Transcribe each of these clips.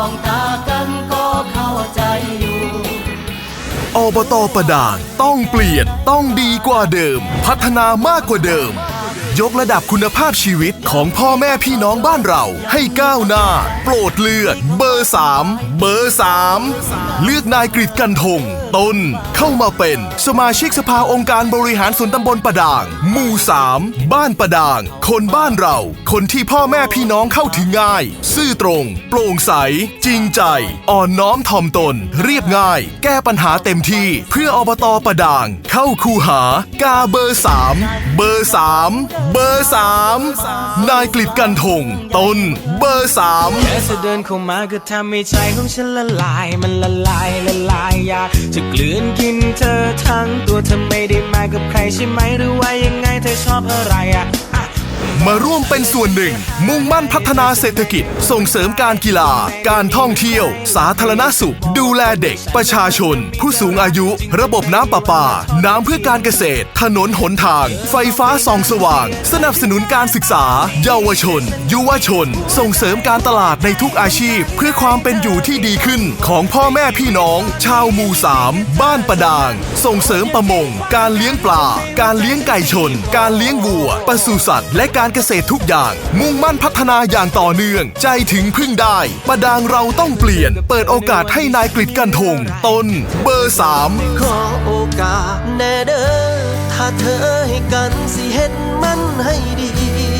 องตากันก็เข้าใจอยู่ อบตประดานต้องเปลี่ยนต้องดีกว่าเดิม พัฒนามากกว่าเดิม ยกระดับคุณภาพชีวิตของพ่อแม่พี่น้องบ้านเรา ให้ก้าวหน้า โปรดเลือก เบอร์ 3 เบอร์ 3 เลือกนายกฤษกันทงต้น เข้ามาเป็น สมาชิกสภาองค์การบริหารส่วนตำบลประดางหมู่ 3 บ้านประดาง คนบ้านเรา คนที่พ่อแม่พี่น้องเข้าถึงง่าย ซื่อตรง โปร่งใส จริงใจ อ่อนน้อมถ่อมตน เรียบง่าย แก้ปัญหาเต็มที่ เพื่ออบตประดาง เข้าคูหากาเบอร์ 3 เบอร์ 3เบอร์สามนายกฤษกันทงต้นเบอร์3แค่เธอเดินเข้ามาก็ทำให้ใจของฉันละลาย มันละลายละลายอยากจะกลืนกินเธอทั้งตัวเธอไม่ได้มากับใครใช่ไหมหรือว่ายังไงเธอชอบอะไรอะ่ะ มาร่วมเป็นส่วนหนึ่ง มุ่งมั่นพัฒนาเศรษฐกิจ ส่งเสริมการกีฬา การท่องเที่ยว สาธารณสุข ดูแลเด็ก ประชาชน ผู้สูงอายุ ระบบน้ำประปา น้ำเพื่อการเกษตร ถนนหนทาง ไฟฟ้าส่องสว่าง สนับสนุนการศึกษา เยาวชน ยุวชน ส่งเสริมการตลาดในทุกอาชีพ เพื่อความเป็นอยู่ที่ดีขึ้นของพ่อแม่พี่น้อง ชาวหมู่สามบ้านประดาง ส่งเสริมประมง การเลี้ยงปลา การเลี้ยงไก่ชน การเลี้ยงวัวปศุสัตว์และการเกษตรทุกอย่าง มุ่งมั่นพัฒนาอย่างต่อเนื่อง ใจถึงพึ่งได้ ประดางเราต้องเปลี่ยน เปิดโอกาสให้นายกฤษกันทงตนเบอร์สามขอโอกาสแน่เด้อถ้าเธอให้กันสิเห็นมันให้ดี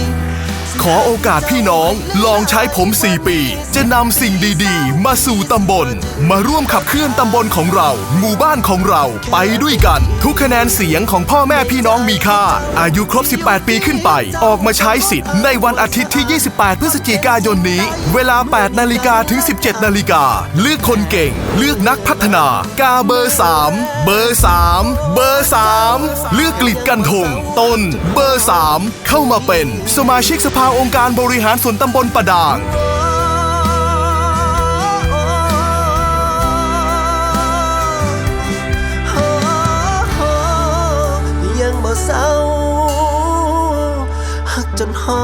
ขอโอกาสพี่น้องลองใช้ผม 4 ปี จะนำสิ่งดีๆ มาสู่ตำบล มาร่วมขับเคลื่อนตำบลของเรา หมู่บ้านของเราไปด้วยกัน ทุกคะแนนเสียงของพ่อแม่พี่น้องมีค่า อายุครบ 18 ปีขึ้นไป ออกมาใช้สิทธิ์ในวันอาทิตย์ที่ 28 พฤศจิกายนนี้ เวลา 8 นาฬิกาถึง 17 นาฬิกา เลือกคนเก่ง เลือกนักพัฒนากาเบอร์ 3 เบอร์ 3 เบอร์ 3 เลือกกลิดกันทง ตน เบอร์ 3 เข้ามาเป็นสมาชิกสภภาองค์การบริหารส่วนตำบลประดาง ยังบ่เศร้าหักจนหอ